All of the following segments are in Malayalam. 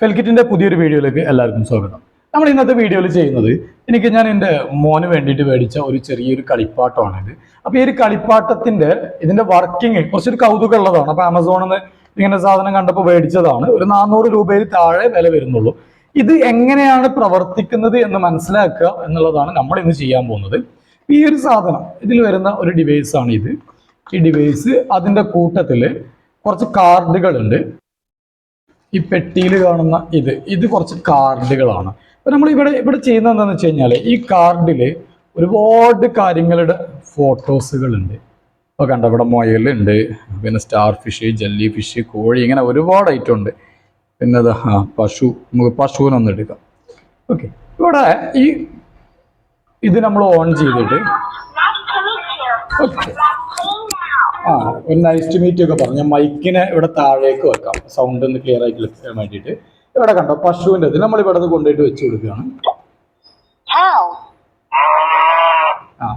ഫെൽക്കിറ്റിന്റെ പുതിയൊരു വീഡിയോയിലേക്ക് എല്ലാവർക്കും സ്വാഗതം. നമ്മൾ ഇന്നത്തെ വീഡിയോയിൽ ചെയ്യുന്നത് എനിക്ക് ഞാൻ എന്റെ മോന് വേണ്ടിയിട്ട് മേടിച്ച ഒരു ചെറിയൊരു കളിപ്പാട്ടമാണിത്. അപ്പോൾ ഈ ഒരു കളിപ്പാട്ടത്തിന്റെ ഇതിന്റെ വർക്കിംഗ് കുറച്ചൊരു കൗതുകം ഉള്ളതാണ്. അപ്പോൾ ആമസോണിൽ നിന്ന് ഇങ്ങനെ സാധനം കണ്ടപ്പോൾ മേടിച്ചതാണ്. ഒരു നാനൂറ് രൂപയിൽ താഴെ വില വരുന്നുള്ളൂ. ഇത് എങ്ങനെയാണ് പ്രവർത്തിക്കുന്നത് എന്ന് മനസ്സിലാക്കുക എന്നുള്ളതാണ് നമ്മൾ ഇന്ന് ചെയ്യാൻ പോകുന്നത്. ഈ ഒരു സാധനം ഇതിൽ വരുന്ന ഒരു ഡിവൈസ് ആണ് ഇത് ഈ ഡിവൈസ് അതിന്റെ കൂട്ടത്തിൽ കുറച്ച് കാർഡുകളുണ്ട് ഈ പെട്ടിയിൽ കാണുന്ന ഇത്. ഇത് കുറച്ച് കാർഡുകളാണ്. അപ്പൊ നമ്മൾ ഇവിടെ ഇവിടെ ചെയ്യുന്ന എന്താണെന്ന് വെച്ച് കഴിഞ്ഞാൽ ഈ കാർഡിൽ ഒരുപാട് കാര്യങ്ങളുടെ ഫോട്ടോസുകളുണ്ട്. ഇപ്പോൾ കണ്ട ഇവിടെ മുയലുണ്ട് പിന്നെ സ്റ്റാർ ഫിഷ് ജെല്ലി ഫിഷ് കോഴി ഇങ്ങനെ ഒരുപാട് ഐറ്റം ഉണ്ട്. പിന്നെ ആ പശു നമുക്ക് പശുവിനൊന്ന് എടുക്കാം. ഓക്കെ. ഇവിടെ ഈ ഇത് നമ്മൾ ഓൺ ചെയ്തിട്ട് ഓക്കെ. ആ ഒരു നൈസ് ടു മീറ്റ് ഒക്കെ പറഞ്ഞു. മൈക്കിനെ ഇവിടെ താഴേക്ക് വെക്കാം. സൗണ്ട് ഒന്ന് ക്ലിയർ ആയിട്ട് ലഭിക്കാൻ വേണ്ടിയിട്ട്. ഇവിടെ കണ്ടോ പശുവിന്റെ ഇത്. നമ്മൾ ഇവിടെ കൊണ്ടുപോയിട്ട് വെച്ച് കൊടുക്കുകയാണ്. ആ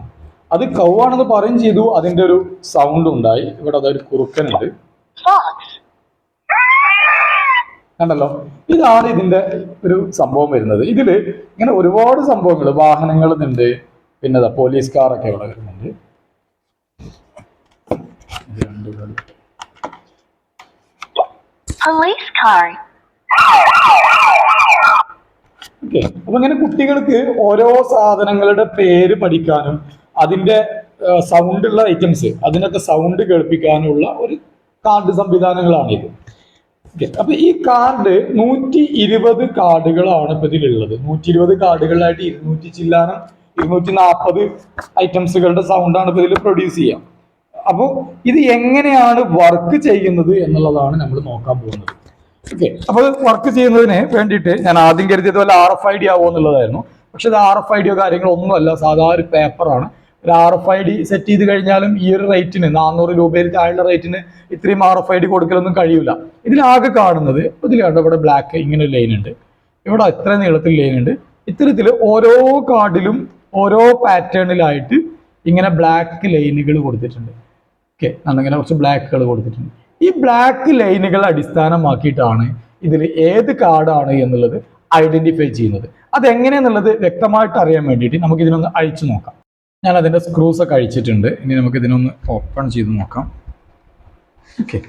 അത് കൗവാണെന്ന് പറയും ചെയ്തു. അതിന്റെ ഒരു സൗണ്ട് ഉണ്ടായി. ഇവിടെ അതൊരു കുറുക്കനുണ്ട്. കണ്ടല്ലോ? ഇതാണ് ഇതിന്റെ ഒരു സംഭവം വരുന്നത്. ഇതിൽ ഇങ്ങനെ ഒരുപാട് സംഭവങ്ങൾ. വാഹനങ്ങൾ ഉണ്ട് പിന്നെ പോലീസ് കാറൊക്കെ ഇവിടെ വരുന്നുണ്ട്. Car. ഓക്കെ. അപ്പൊ ഇങ്ങനെ കുട്ടികൾക്ക് ഓരോ സാധനങ്ങളുടെ പേര് പഠിക്കാനും അതിന്റെ സൗണ്ട് ഉള്ള ഐറ്റംസ് അതിനൊക്കെ സൗണ്ട് കേൾപ്പിക്കാനുള്ള ഒരു കാർഡ് സംവിധാനങ്ങളാണ് ഇത്. ഓക്കെ. അപ്പൊ ഈ കാർഡ് നൂറ്റി ഇരുപത് കാർഡുകളാണ് ഇപ്പൊ ഇതിലുള്ളത്. നൂറ്റി ഇരുപത് കാർഡുകളായിട്ട് ഇരുന്നൂറ്റി ചില്ലാനം ഇരുന്നൂറ്റി നാൽപ്പത് ഐറ്റംസുകളുടെ സൗണ്ടാണ് ഇപ്പൊ ഇതിൽ പ്രൊഡ്യൂസ് ചെയ്യാം. അപ്പോൾ ഇത് എങ്ങനെയാണ് വർക്ക് ചെയ്യുന്നത് എന്നുള്ളതാണ് നമ്മൾ നോക്കാൻ പോകുന്നത്. ഓക്കെ അപ്പോൾ വർക്ക് ചെയ്യുന്നതിന് വേണ്ടിയിട്ട് ഞാൻ ആദ്യം കരുതിയത് വല്ല ആർ എഫ് ഐ ഡി ആവോ എന്നുള്ളതായിരുന്നു. പക്ഷെ ഇത് ആർ എഫ് ഐ ഡിയോ കാര്യങ്ങളൊന്നുമല്ല സാധാരണ ഒരു പേപ്പറാണ് ഒരു R F I D set ചെയ്ത് കഴിഞ്ഞാലും ഈ ഒരു റേറ്റിന് നാനൂറ് രൂപയിൽ താഴെ റേറ്റിന് ഇത്രയും ആർ എഫ് ഐ ഡി കൊടുക്കലൊന്നും കഴിയില്ല ഇതിലാകെ കാണുന്നത് ഇതിൽ കണ്ടോ ഇവിടെ ബ്ലാക്ക് ഇങ്ങനെ ലൈൻ ഉണ്ട്. ഇവിടെ ഇത്ര നീളത്തിൽ ലൈൻ ഉണ്ട്. ഇത്തരത്തിൽ ഓരോ കാർഡിലും ഓരോ പാറ്റേണിലായിട്ട് ഇങ്ങനെ ബ്ലാക്ക് ലൈനുകൾ കൊടുത്തിട്ടുണ്ട്. ഓക്കെ അങ്ങനെ കുറച്ച് ബ്ലാക്കുകൾ കൊടുത്തിട്ടുണ്ട്. ഈ ബ്ലാക്ക് ലൈനുകൾ അടിസ്ഥാനമാക്കിയിട്ടാണ് ഇതിൽ ഏത് കാർഡാണ് എന്നുള്ളത് ഐഡന്റിഫൈ ചെയ്യുന്നത്. അതെങ്ങനെയെന്നുള്ളത് വ്യക്തമായിട്ട് അറിയാൻ വേണ്ടിയിട്ട് നമുക്ക് ഇതിനൊന്ന് അഴിച്ചു നോക്കാം. ഞാൻ അതിന്റെ സ്ക്രൂസ് ഒക്കെ അഴിച്ചിട്ടുണ്ട്. ഇനി നമുക്ക് ഇതിനൊന്ന് ഓപ്പൺ ചെയ്ത് നോക്കാം. ഓക്കെ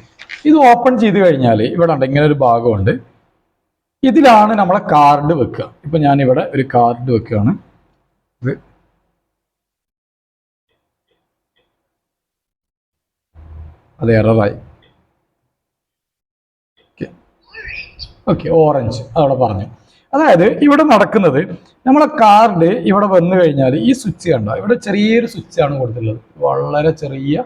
ഇത് ഓപ്പൺ ചെയ്ത് കഴിഞ്ഞാൽ ഇവിടെ ഉണ്ട് ഇങ്ങനെ ഒരു ഭാഗമുണ്ട്. ഇതിലാണ് നമ്മളെ കാർഡ് വെക്കുക. ഇപ്പം ഞാനിവിടെ ഒരു കാർഡ് വെക്കുകയാണ് ഇത് അത് എററായി. ഓക്കെ. ഓറഞ്ച്. അതവിടെ പറഞ്ഞു. അതായത് ഇവിടെ നടക്കുന്നത് നമ്മളെ കാർഡ് ഇവിടെ വന്നു കഴിഞ്ഞാൽ ഈ സ്വിച്ച് കണ്ടോ? ഇവിടെ ചെറിയൊരു സ്വിച്ചാണ് കൊടുത്തിട്ടുള്ളത്. വളരെ ചെറിയ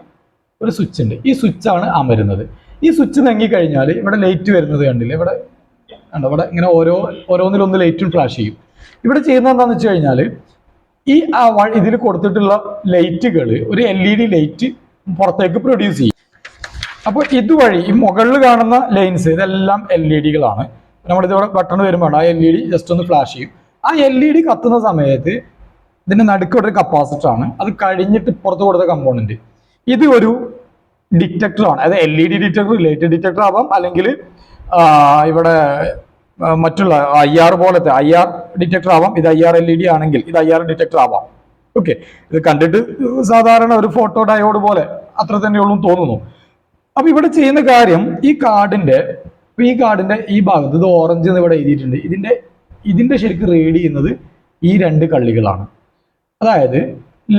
ഒരു സ്വിച്ച് ഉണ്ട് ഈ സ്വിച്ചാണ് അമരുന്നത്. ഈ സ്വിച്ച് കഴിഞ്ഞാൽ ഇവിടെ ലൈറ്റ് വരുന്നത് കണ്ടില്ല? ഇവിടെ കണ്ടോ? ഇവിടെ ഇങ്ങനെ ഓരോ ഓരോന്നിലൊന്ന് ലൈറ്റും ഫ്ലാഷ് ചെയ്യും. ഇവിടെ ചെയ്യുന്നത് എന്താണെന്ന് വെച്ച് കഴിഞ്ഞാൽ ഈ ഇതിൽ കൊടുത്തിട്ടുള്ള ലൈറ്റുകൾ ഒരു എൽ ഇ ഡി ലൈറ്റ് പുറത്തേക്ക് പ്രൊഡ്യൂസ് ചെയ്യും. അപ്പോൾ ഇതുവഴി ഈ മുകളിൽ കാണുന്ന ലൈൻസ് ഇതെല്ലാം എൽ ഇ ഡികളാണ് നമ്മളിതിവിടെ ബട്ടൺ വരുമ്പോൾ ആ എൽ ഇ ഡി ജസ്റ്റ് ഒന്ന് ഫ്ലാഷ് ചെയ്യും. ആ എൽ ഇ ഡി കത്തുന്ന സമയത്ത് ഇതിന്റെ നടുക്ക് ഒരു കപ്പാസിറ്റർ ആണ്. അത് കഴിഞ്ഞിട്ട് പുറത്ത് കൊടുത്ത കമ്പോണന്റ് ഇത് ഒരു ഡിറ്റക്ടറാണ് അതായത് L E D detector light detector ആവാം. അല്ലെങ്കിൽ ഇവിടെ മറ്റുള്ള ഐ ആർ പോലത്തെ ഐ ആർ ഡിറ്റക്ടർ ആവാം. ഇത് I R L E D ആണെങ്കിൽ ഇത് ഐ ആർ ഡിറ്റക്ടർ ആവാം. ഓക്കെ ഇത് കണ്ടിട്ട് സാധാരണ ഒരു ഫോട്ടോ ഡയോഡ് പോലെ അത്ര തന്നെയുള്ളൂ തോന്നുന്നു. അപ്പൊ ഇവിടെ ചെയ്യുന്ന കാര്യം ഈ കാർഡിന്റെ ഈ കാർഡിന്റെ ഈ ഭാഗത്ത് ഇത് ഓറഞ്ച് എന്ന് ഇവിടെ എഴുതിയിട്ടുണ്ട്. ഇതിന്റെ ഇതിന്റെ ശരിക്കും റീഡ് ചെയ്യുന്നത് ഈ രണ്ട് കള്ളികളാണ്. അതായത്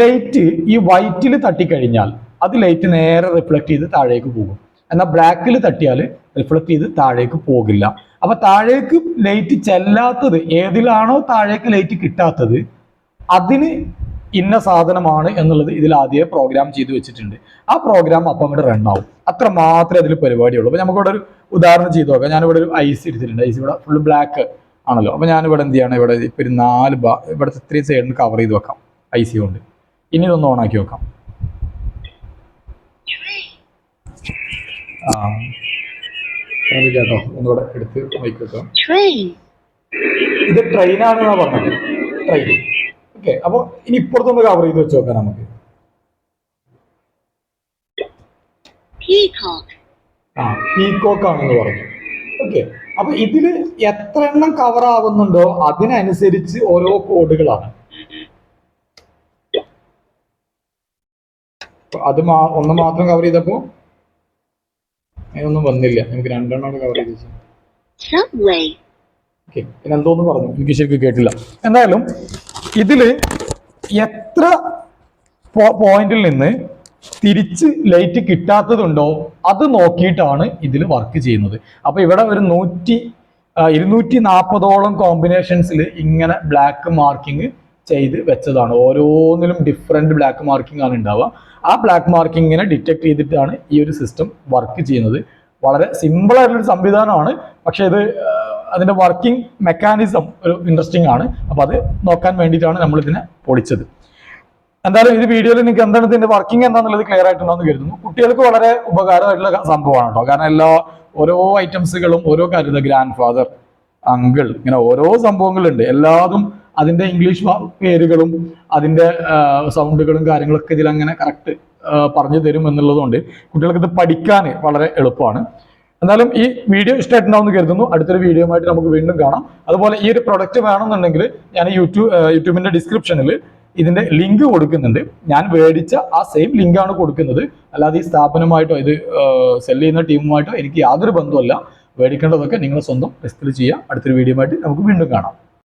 ലൈറ്റ് ഈ വൈറ്റിൽ തട്ടിക്കഴിഞ്ഞാൽ അത് ലൈറ്റ് നേരെ റിഫ്ലക്ട് ചെയ്ത് താഴേക്ക് പോകും. എന്നാൽ ബ്ലാക്കിൽ തട്ടിയാൽ റിഫ്ലക്ട് ചെയ്ത് താഴേക്ക് പോകില്ല. അപ്പൊ താഴേക്ക് ലൈറ്റ് ചെല്ലാത്തത് ഏതിലാണോ താഴേക്ക് ലൈറ്റ് കിട്ടാത്തത് അതിന് ഇന്ന സാധനമാണ് എന്നുള്ളത് ഇതിൽ ആദ്യമേ പ്രോഗ്രാം ചെയ്ത് വെച്ചിട്ടുണ്ട്. ആ പ്രോഗ്രാം അപ്പം അങ്ങോട്ട് റൺ ആവും. അത്ര മാത്രമേ അതിൽ പരിപാടിയുള്ളൂ. അപ്പൊ നമുക്കിവിടെ ഒരു ഉദാഹരണം ചെയ്ത് നോക്കാം. ഞാനിവിടെ ഒരു ഐസ് എടുത്തിട്ടുണ്ട്. ഐസ് ഇവിടെ ഫുള്ള് ബ്ലാക്ക് ആണല്ലോ. അപ്പൊ ഞാനിവിടെ എന്ത് ചെയ്യണം? ഇവിടെ ഇപ്പോൾ ഒരു നാല് ബാ ഇവിടുത്തെ ഇത്രയും സൈഡിന് കവർ ചെയ്ത് വെക്കാം. ഐ സി കൊണ്ട്. ഇനി ഇതൊന്ന് ഓണാക്കി വെക്കാം. ആ. കേട്ടോ ഒന്നുകൂടെ എടുത്ത് മൈക്ക് വെക്കാം. ഇത് ട്രെയിനാണെന്നാണ് പറഞ്ഞത്. ട്രെയിൻ ഓക്കെ അപ്പൊ ഇനി ഇപ്പുറത്തൊന്ന് കവർ ചെയ്ത് വെച്ച് നോക്കാം നമുക്ക്. ആ പീകോക്ക് ആണെന്ന് പറഞ്ഞു. ഓക്കെ അപ്പൊ ഇതിൽ എത്ര എണ്ണം കവർ ആവുന്നുണ്ടോ അതിനനുസരിച്ച് ഓരോ കോഡുകളാണ്. അത് മാ ഒന്ന് മാത്രം കവർ ചെയ്തപ്പോ അതിനൊന്നും വന്നില്ല. നമുക്ക് രണ്ടെണ്ണം കവർ ചെയ്ത്. ഓക്കെ പിന്നെ എന്തോന്ന് പറഞ്ഞു? എനിക്ക് ശരിക്കും കേട്ടില്ല. എന്തായാലും ഇതിൽ എത്ര പോയിന്റിൽ നിന്ന് തിരിച്ച് ലൈറ്റ് കിട്ടാത്തതുണ്ടോ അത് നോക്കിയിട്ടാണ് ഇതിൽ വർക്ക് ചെയ്യുന്നത്. അപ്പൊ ഇവിടെ ഒരു നൂറ്റി ഇരുന്നൂറ്റി നാൽപ്പതോളം കോമ്പിനേഷൻസിൽ ഇങ്ങനെ ബ്ലാക്ക് മാർക്കിംഗ് ചെയ്ത് വെച്ചതാണ്. ഓരോന്നിലും ഡിഫറെന്റ് ബ്ലാക്ക് മാർക്കിംഗ് ആണ് ഉണ്ടാവുക. ആ ബ്ലാക്ക് മാർക്കിങ്ങിനെ ഡിറ്റക്ട് ചെയ്തിട്ടാണ് ഈ ഒരു സിസ്റ്റം വർക്ക് ചെയ്യുന്നത്. വളരെ സിമ്പിൾ ആയിട്ടുള്ള ഒരു സംവിധാനമാണ്. പക്ഷെ ഇത് അതിന്റെ വർക്കിംഗ് മെക്കാനിസം ഒരു ഇൻട്രസ്റ്റിംഗ് ആണ്. അപ്പൊ അത് നോക്കാൻ വേണ്ടിയിട്ടാണ് നമ്മൾ ഇതിനെ പൊളിച്ചത്. എന്തായാലും ഇത് വീഡിയോയിൽ നിങ്ങൾക്ക് എന്താണ് ഇതിന്റെ വർക്കിംഗ് എന്താണെന്നുള്ളത് ക്ലിയർ ആയിട്ടുണ്ടെന്ന് കരുതുന്നു. കുട്ടികൾക്ക് വളരെ ഉപകാരമായിട്ടുള്ള സംഭവമാണ് കേട്ടോ. കാരണം എല്ലാ ഓരോ ഐറ്റംസുകളും ഓരോ കാര്യം ഗ്രാൻഡ് ഫാദർ അങ്കിൾ ഇങ്ങനെ ഓരോ സംഭവങ്ങളുണ്ട്. എല്ലാതും അതിന്റെ ഇംഗ്ലീഷ് പേരുകളും അതിന്റെ സൗണ്ടുകളും കാര്യങ്ങളൊക്കെ ഇതിൽ അങ്ങനെ കറക്റ്റ് പറഞ്ഞു തരും എന്നുള്ളതുകൊണ്ട് കുട്ടികൾക്ക് ഇത് പഠിക്കാൻ വളരെ എളുപ്പമാണ്. എന്നാലും ഈ വീഡിയോ ഇഷ്ടമായിട്ടുണ്ടാവുമെന്ന് കരുതുന്നു. അടുത്തൊരു വീഡിയോ ആയിട്ട് നമുക്ക് വീണ്ടും കാണാം. അതുപോലെ ഈ ഒരു പ്രൊഡക്റ്റ് വേണമെന്നുണ്ടെങ്കിൽ ഞാൻ യൂട്യൂബ് യൂട്യൂബിന്റെ ഡിസ്ക്രിപ്ഷനിൽ ഇതിന്റെ ലിങ്ക് കൊടുക്കുന്നുണ്ട്. ഞാൻ മേടിച്ച ആ സെയിം ലിങ്കാണ് കൊടുക്കുന്നത്. അല്ലാതെ ഈ സ്ഥാപനമായിട്ടോ ഇത് സെൽ ചെയ്യുന്ന ടീമുമായിട്ടോ എനിക്ക് യാതൊരു ബന്ധമല്ല മേടിക്കേണ്ടതൊക്കെ നിങ്ങൾ സ്വന്തം ടെസ്റ്റിൽ ചെയ്യുക അടുത്തൊരു വീഡിയോ ആയിട്ട് നമുക്ക് വീണ്ടും കാണാം.